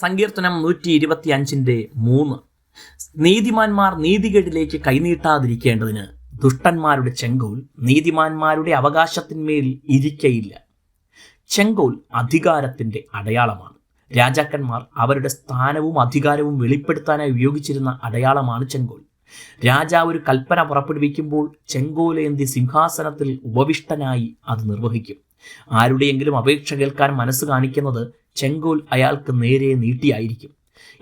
സങ്കീർത്തനം നൂറ്റി ഇരുപത്തി അഞ്ചിന്റെ മൂന്ന്. നീതിമാന്മാർ നീതികേടിലേക്ക് കൈനീട്ടാതിരിക്കേണ്ടതിന് ദുഷ്ടന്മാരുടെ ചെങ്കോൽ നീതിമാന്മാരുടെ അവകാശത്തിന്മേൽ ഇരിക്കയില്ല. ചെങ്കോൽ അധികാരത്തിന്റെ അടയാളമാണ്. രാജാക്കന്മാർ അവരുടെ സ്ഥാനവും അധികാരവും വെളിപ്പെടുത്താനായി ഉപയോഗിച്ചിരുന്ന അടയാളമാണ് ചെങ്കോൽ. രാജാവ് ഒരു കൽപ്പന പുറപ്പെടുവിക്കുമ്പോൾ ചെങ്കോലേന്തി സിംഹാസനത്തിൽ ഉപവിഷ്ടനായി അത് നിർവഹിക്കും. ആരുടെയെങ്കിലും അപേക്ഷ കേൾക്കാൻ മനസ്സ് കാണിക്കുന്നത് ചെങ്കോൽ അയാൾക്ക് നേരെ നീട്ടിയായിരിക്കും.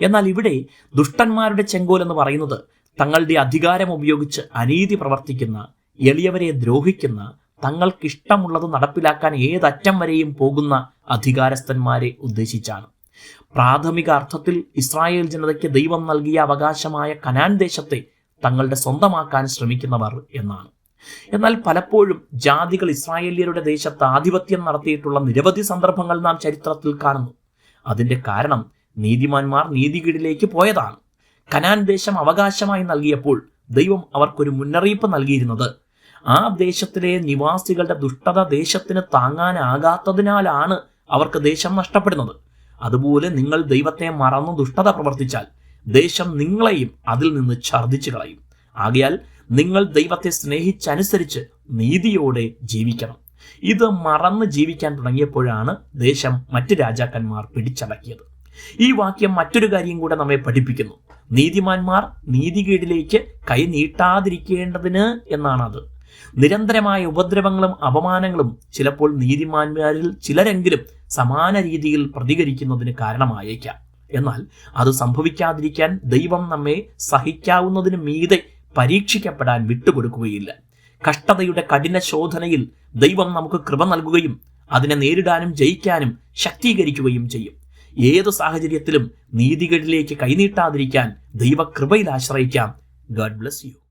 എന്നാൽ ഇവിടെ ദുഷ്ടന്മാരുടെ ചെങ്കോൽ എന്ന് പറയുന്നത് തങ്ങളുടെ അധികാരം ഉപയോഗിച്ച് അനീതി പ്രവർത്തിക്കുന്ന എളിയവരെ ദ്രോഹിക്കുന്ന തങ്ങൾക്കിഷ്ടമുള്ളത് നടപ്പിലാക്കാൻ ഏതറ്റം വരെയും പോകുന്ന അധികാരസ്ഥന്മാരെ ഉദ്ദേശിച്ചാണ്. പ്രാഥമിക അർത്ഥത്തിൽ ഇസ്രായേൽ ജനതയ്ക്ക് ദൈവം നൽകിയ അവകാശമായ കനാൻ ദേശത്തെ തങ്ങളുടെ സ്വന്തമാക്കാൻ ശ്രമിക്കുന്നവർ എന്നാണ്. എന്നാൽ പലപ്പോഴും ജാതികൾ ഇസ്രായേലിയരുടെ ദേശത്ത് ആധിപത്യം നടത്തിയിട്ടുള്ള നിരവധി സന്ദർഭങ്ങൾ നാം ചരിത്രത്തിൽ കാണുന്നു. അതിന്റെ കാരണം നീതിമാന്മാർ നീതികീടിലേക്ക് പോയതാണ്. കനാൻ ദേശം അവകാശമായി നൽകിയപ്പോൾ ദൈവം അവർക്കൊരു മുന്നറിയിപ്പ് നൽകിയിരുന്നത്. ആ ദേശത്തിലെ നിവാസികളുടെ ദുഷ്ടത ദേശത്തിന് താങ്ങാനാകാത്തതിനാലാണ് അവർക്ക് ദേശം നഷ്ടപ്പെടുന്നത്. അതുപോലെ നിങ്ങൾ ദൈവത്തെ മറന്നു ദുഷ്ടത പ്രവർത്തിച്ചാൽ ദേശം നിങ്ങളെയും അതിൽ നിന്ന് ഛർദ്ദിച്ചു കളയും. ആകയാൽ നിങ്ങൾ ദൈവത്തെ സ്നേഹിച്ചനുസരിച്ച് നീതിയോടെ ജീവിക്കണം. ഇത് മറന്ന് ജീവിക്കാൻ തുടങ്ങിയപ്പോഴാണ് ദേശം മറ്റ് രാജാക്കന്മാർ പിടിച്ചടക്കിയത്. ഈ വാക്യം മറ്റൊരു കാര്യം കൂടെ നമ്മെ പഠിപ്പിക്കുന്നു. നീതിമാന്മാർ നീതികേടിലേക്ക് കൈ നീട്ടാതിരിക്കേണ്ടതിന് എന്നാണത്. നിരന്തരമായ ഉപദ്രവങ്ങളും അപമാനങ്ങളും ചിലപ്പോൾ നീതിമാന്മാരിൽ ചിലരെങ്കിലും സമാന രീതിയിൽ പ്രതികരിക്കുന്നതിന് കാരണമായേക്കാം. എന്നാൽ അത് സംഭവിക്കാതിരിക്കാൻ ദൈവം നമ്മെ സഹിക്കാവുന്നതിന് മീതെ പരീക്ഷിക്കപ്പെടാൻ വിട്ടുകൊടുക്കുകയില്ല. കഷ്ടതയുടെ കഠിന ശോധനയിൽ ദൈവം നമുക്ക് കൃപ നൽകുകയും അതിനെ നേരിടാനും ജയിക്കാനും ശക്തീകരിക്കുകയും ചെയ്യും. ഏത് സാഹചര്യത്തിലും നീതികളിലേക്ക് കൈനീട്ടാതിരിക്കാൻ ദൈവകൃപയിൽ ആശ്രയിക്കാം. God bless you.